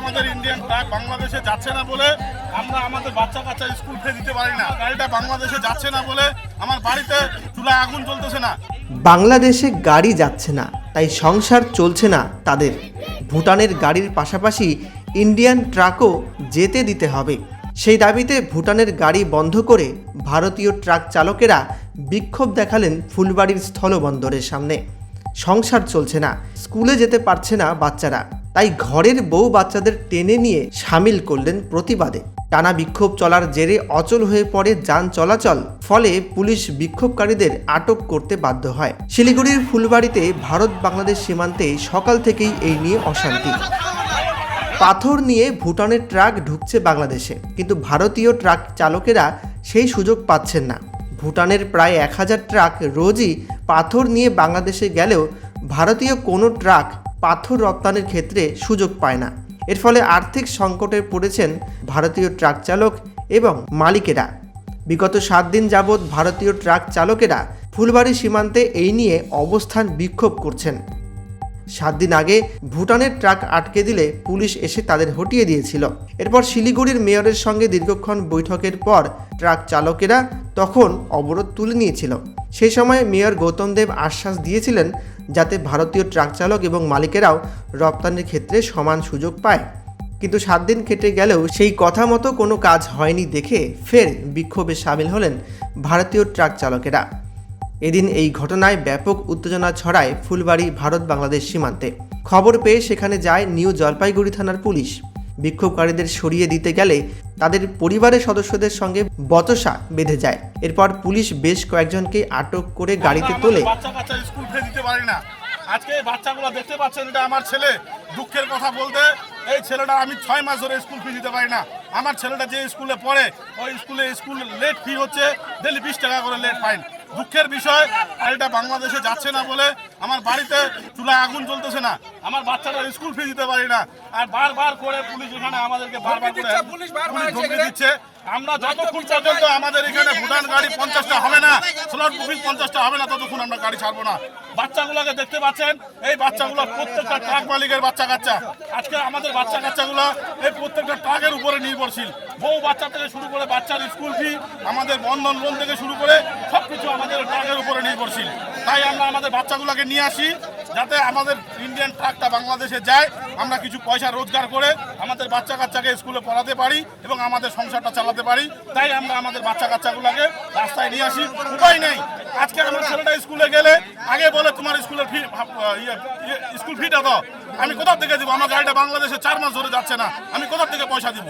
আমাদের Indian truck বাংলাদেশে যাচ্ছে না বলে আমরা আমাদের বাচ্চা কাচ্চা স্কুল ফে দিতে পারি না। গাড়িটা বাংলাদেশে যাচ্ছে না বলে আমার বাড়িতে চুলায় আগুন জ্বলতেছে না। বাংলাদেশে গাড়ি যাচ্ছে না, তাই সংসার চলছে না তাদের। ভুটানের গাড়ির পাশাপাশি ইন্ডিয়ান ট্রাকও যেতে দিতে হবে। সেই দাবিতে ভুটানের গাড়ি বন্ধ করে ভারতীয় ট্রাক চালকেরা বিক্ষোভ দেখালেন ফুলবাড়ির স্থলবন্দরের সামনে। সংসার চলছে না স্কুলে যেতে পারছে না বাচ্চারা। তাই ঘরের বউ বাচ্চাদের টেনে নিয়ে সামিল করলেন প্রতিবাদে। টানা বিক্ষোভ চলার জেরে অচল হয়ে পড়ে যান চলাচল, ফলে পুলিশ বিক্ষোভকারীদের আটক করতে বাধ্য হয়। শিলিগুড়ির ফুলবাড়িতে ভারত বাংলাদেশ সীমান্তে সকাল থেকেই এই নিয়ে অশান্তি। পাথর নিয়ে ভুটানের ট্রাক ঢুকছে বাংলাদেশে, কিন্তু ভারতীয় ট্রাক চালকেরা সেই সুযোগ পাচ্ছেন না। ভুটানের প্রায় এক হাজার ট্রাক রোজই পাথর নিয়ে বাংলাদেশে গেলেও ভারতীয় কোনো ট্রাক পাথর রপ্তানির ক্ষেত্রে সুযোগ পায় না। এর ফলে আর্থিক সংকটে পড়েছেন ভারতীয় ট্রাক চালক এবং মালিকেরা। বিগত সাত দিন যাবৎ ভারতীয় ট্রাক চালকেরা ফুলবাড়ি সীমান্তে এই নিয়ে অবস্থান বিক্ষোভ করছেন। সাত দিন আগে ভুটানের ট্রাক আটকে দিলে পুলিশ এসে তাদের হটিয়ে দিয়েছিল। এরপর শিলিগুড়ির মেয়রের সঙ্গে দীর্ঘক্ষণ বৈঠকের পর ট্রাক চালকেরা তখন অবরোধ তুলে নিয়েছিল। সেই সময় মেয়র গৌতম দেব আশ্বাস দিয়েছিলেন যাতে ভারতীয় ট্রাক চালক এবং মালিকেরাও রপ্তানির ক্ষেত্রে সমান সুযোগ পায়। কিন্তু সাত দিন কেটে গেলেও সেই কথা মতো কোনো কাজ হয়নি দেখে ফের বিক্ষোভে সামিল হলেন ভারতীয় ট্রাক চালকেরা। এদিন এই ঘটনায় ব্যাপক উত্তেজনা ছড়ায় ফুলবাড়ি ভারত বাংলাদেশ সীমান্তে। খবর পেয়ে সেখানে যায় নিউ জলপাইগুড়ি থানার পুলিশ। বিক্ষোভকারীদের সরিয়ে দিতে গেলে তাদের পরিবারের সদস্যদের সঙ্গে বচসা বেঁধে যায়। এরপর পুলিশ বেশ কয়েকজনকে আটক করে গাড়িতে তোলে। আজকে এই বাচ্চাগুলো দেখতে পাচ্ছেন এটা আমার ছেলে। দুঃখের কথা বলতে এই ছেলেটা আমি ছয় মাস ধরে স্কুল ফি দিতে পারি না। আমার ছেলেটা যে স্কুলে পড়ে ওই স্কুলে স্কুল লেট ফি হচ্ছে ডেলি বিশ টাকা করে লেট ফাইন দুঃখের বিষয় এটা বাংলাদেশে যাচ্ছে না বলে আমার বাড়িতে চুলায় আগুন চলতেছে না। আমার বাচ্চাটা স্কুল ফি দিতে পারি না। আর বারবার করে পুলিশ এখানে আমাদেরকে বারবার করে দিচ্ছে। আমরা যতক্ষণ পর্যন্ত আমাদের এখানে ভুটান গাড়ি পঞ্চাশটা হবে না, স্লট বুকিং পঞ্চাশটা হবে না, ততক্ষণ আমরা গাড়ি ছাড়বো না। বাচ্চাগুলোকে দেখতে পাচ্ছেন? এই বাচ্চাগুলো প্রত্যেকটা ট্রাক মালিকের বাচ্চা কাচ্চা। আজকে আমাদের বাচ্চা কাচ্চাগুলো এই প্রত্যেকটা ট্রাকের উপরে নির্ভরশীল। বউ বাচ্চা থেকে শুরু করে বাচ্চার স্কুল ফি আমাদের বন্ধন লোন থেকে শুরু করে সব কিছু আমাদের ট্রাকের উপরে নির্ভরশীল। তাই আমরা আমাদের বাচ্চাগুলোকে নিয়ে আসি, যাতে আমাদের ইন্ডিয়ান ট্রাকটা বাংলাদেশে যায়। আমরা কিছু পয়সা রোজগার করে আমাদের বাচ্চা কাচ্চাকে স্কুলে পড়াতে পারি এবং আমাদের সংসারটা চালাতে পারি। তাই আমরা আমাদের বাচ্চা কাচ্চাগুলোকে রাস্তায় নিয়ে আসি। উপায় নেই। আজকে আমার ছেলেটা স্কুলে গেলে আগে বলে তোমার স্কুলের ফি ইয়ে ইয়ে, স্কুল ফিটা দাও। আমি কোথার থেকে দেবো? আমার গাড়িটা বাংলাদেশে চার মাস ধরে যাচ্ছে না। আমি কোথার থেকে পয়সা দিব?